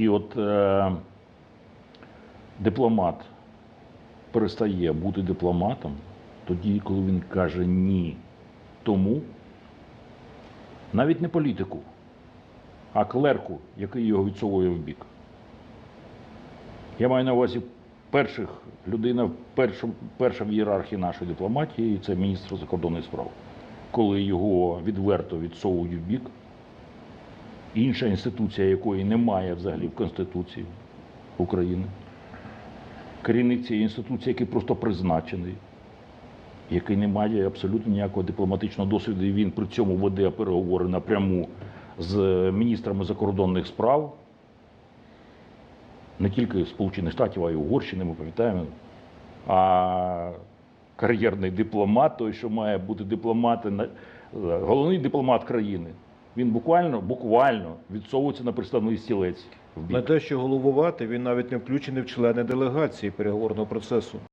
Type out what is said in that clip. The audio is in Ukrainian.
І от е, дипломат перестає бути дипломатом тоді, коли він каже ні тому, навіть не політику, а клерку, який його відсовує в бік. Я маю на увазі перших людина перша, перша в ієрархії нашої дипломатії це міністр закордонних справ. Коли його відверто відсовують в бік, інша інституція, якої немає взагалі в Конституції України, керівник цієї інституції, який просто призначений, який не має абсолютно ніякого дипломатичного досвіду, і він при цьому веде переговори напряму з міністрами закордонних справ не тільки Сполучених Штатів, а й Угорщини, ми пам'ятаємо. А кар'єрний дипломат, той, що має бути дипломат, головний дипломат країни, він буквально, буквально відсовується на представний стілець в бік. Те, що головувати, він навіть не включений в члени делегації переговорного процесу.